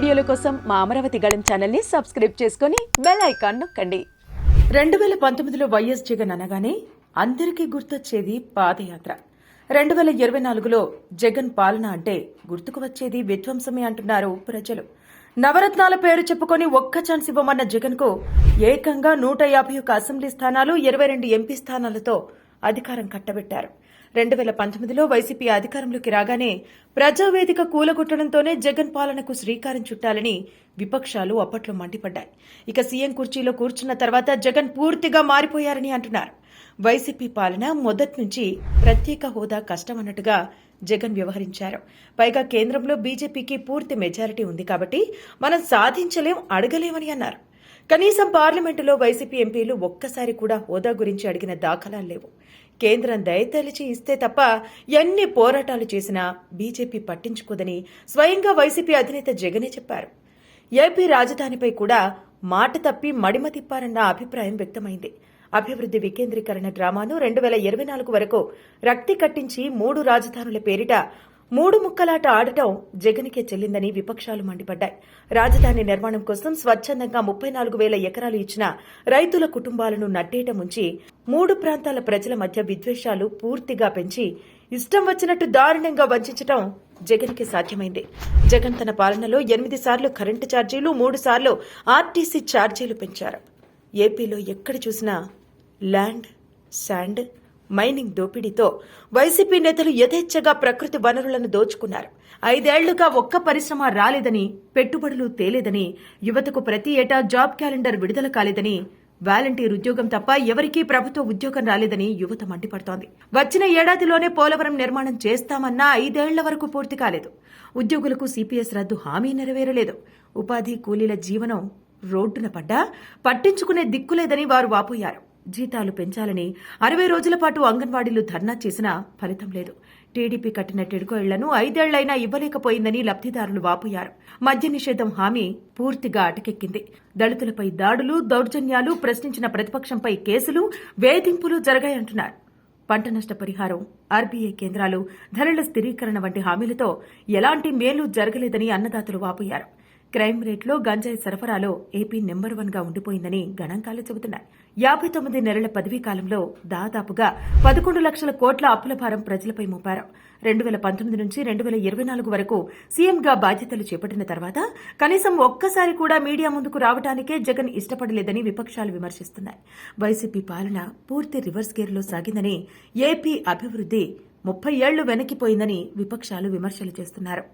వీడియోల కోసం మా అమరావతి గళం ఛానల్ని సబ్స్క్రైబ్ చేసుకుని బెల్ ఐకాన్ నొక్కండి. రెండు వేల పంతొమ్మిదిలో వైఎస్ జగన్ అనగానే అందరికీ గుర్తొచ్చేది పాదయాత్ర. రెండు వేల ఇరవై నాలుగులో జగన్ పాలన అంటే గుర్తుకు వచ్చేది విధ్వంసమే అంటున్నారు ప్రజలు. నవరత్నాల పేరు చెప్పుకొని ఒక్క ఛాన్స్ ఇవ్వమన్న జగన్కు ఏకంగా నూట యాభై ఒక అసెంబ్లీ స్థానాలు ఇరవై రెండు ఎంపీ స్థానాలతో అధికారం కట్టబెట్టారు. రెండు వేల పంతొమ్మిదిలో వైసీపీ అధికారంలోకి రాగానే ప్రజావేదిక కూలగొట్టడంతోనే జగన్ పాలనకు శ్రీకారం చుట్టాలని విపక్షాలు అప్పట్లో మండిపడ్డాయి. ఇక సీఎం కుర్చీలో కూర్చున్న తర్వాత జగన్ పూర్తిగా మారిపోయారని అంటున్నారు. వైసీపీ పాలన మొదటి నుంచి ప్రత్యేక హోదా కష్టమన్నట్టుగా జగన్ వ్యవహరించారు. పైగా కేంద్రంలో బీజేపీకి పూర్తి మెజారిటీ ఉంది కాబట్టి మనం సాధించలేం అడగలేమని అన్నారు. కనీసం పార్లమెంటులో వైసీపీ ఎంపీలు ఒక్కసారి కూడా హోదా గురించి అడిగిన దాఖలాలు లేవు. కేంద్రం దయతలిచి ఇస్తే తప్ప ఎన్ని పోరాటాలు చేసినా బీజేపీ పట్టించుకోదని స్వయంగా వైసీపీ అధినేత జగనే చెప్పారు. ఏపీ రాజధానిపై కూడా మాట తప్పి మడిమ తిప్పారన్న అభిప్రాయం వ్యక్తమైంది. అభివృద్ధి వికేంద్రీకరణ డ్రామాను రెండు వేల ఇరవై నాలుగు వరకు రక్తి కట్టించి మూడు రాజధానుల పేరిట మూడు ముక్కలాట ఆడటం జగన్కే చెల్లిందని విపక్షాలు మండిపడ్డాయి. రాజధాని నిర్మాణం కోసం స్వచ్ఛందంగా ముప్పై నాలుగు వేల ఎకరాలు ఇచ్చిన రైతుల కుటుంబాలను నట్టేట ముంచి మూడు ప్రాంతాల ప్రజల మధ్య విద్వేషాలు పూర్తిగా పెంచి ఇష్టం వచ్చినట్టు దారుణంగా వంచడం జగన్కి సాధ్యమైంది. జగన్ తన పాలనలో ఎనిమిది సార్లు కరెంటు ఛార్జీలు మూడు సార్లు ఆర్టీసీ ఛార్జీలు పెంచారు. ఏపీలో ఎక్కడ చూసినా ల్యాండ్ శాండ్ మైనింగ్ దోపిడీతో వైసీపీ నేతలు యథేచ్ఛగా ప్రకృతి వనరులను దోచుకున్నారు. ఐదేళ్ళుగా ఒక్క పరిశ్రమ రాలేదని పెట్టుబడులు తేలేదని యువతకు ప్రతి ఏటా జాబ్ క్యాలెండర్ విడుదల కాలేదని వాలంటీర్ ఉద్యోగం తప్ప ఎవరికీ ప్రభుత్వ ఉద్యోగం రాలేదని యువత మండిపడుతోంది. వచ్చిన ఏడాదిలోనే పోలవరం నిర్మాణం చేస్తామన్నా ఐదేళ్ళ వరకు పూర్తి కాలేదు. ఉద్యోగులకు సిపిఎస్ రద్దు హామీ నెరవేరలేదు. ఉపాధి కూలీల జీవనం రోడ్డున పడ్డా పట్టించుకునే దిక్కులేదని వారు వాపోయారు. జీతాలు పెంచాలని అరవై రోజుల పాటు అంగన్వాడీలు ధర్నా చేసినా ఫలితం లేదు. టీడీపీ కట్టిన టిడ్కో ఇళ్ళను ఐదేళ్ళైనా ఇవ్వలేకపోయిందని లబ్ధిదారులు వాపోయారు. మద్య నిషేధం హామీ పూర్తిగా అటకెక్కింది. దళితులపై దాడులు దౌర్జన్యాలు ప్రశ్నించిన ప్రతిపక్షంపై కేసులు వేధింపులు జరగాయంటున్నారు. పంట నష్ట పరిహారం ఆర్బీఐ కేంద్రాలు ధరల స్థిరీకరణ వంటి హామీలతో ఎలాంటి మేలు జరగలేదని అన్నదాతలు వాపోయారు. క్రైమ్ రేట్లో గంజాయి సరఫరాలో ఏపీ నెంబర్ వన్గా ఉండిపోయిందని గణాంకాలు చెబుతున్నాయి. యాభై తొమ్మిది నెలల పదవీ కాలంలో దాదాపుగా పదకొండు లక్షల కోట్ల అప్పుల భారం ప్రజలపై మోపారు. రెండు వేల పంతొమ్మిది నుంచి రెండు వేల ఇరవై నాలుగు వరకు సీఎంగా బాధ్యతలు చేపట్టిన తర్వాత కనీసం ఒక్కసారి కూడా మీడియా ముందుకు రావడానికే జగన్ ఇష్టపడలేదని విపక్షాలు విమర్శిస్తున్నాయి. వైసీపీ పాలన పూర్తి రివర్స్ గేర్లో సాగిందని ఏపీ అభివృద్ధి ముప్పై ఏళ్ళు వెనక్కిపోయిందని విపక్షాలు విమర్శలు చేస్తున్నారు.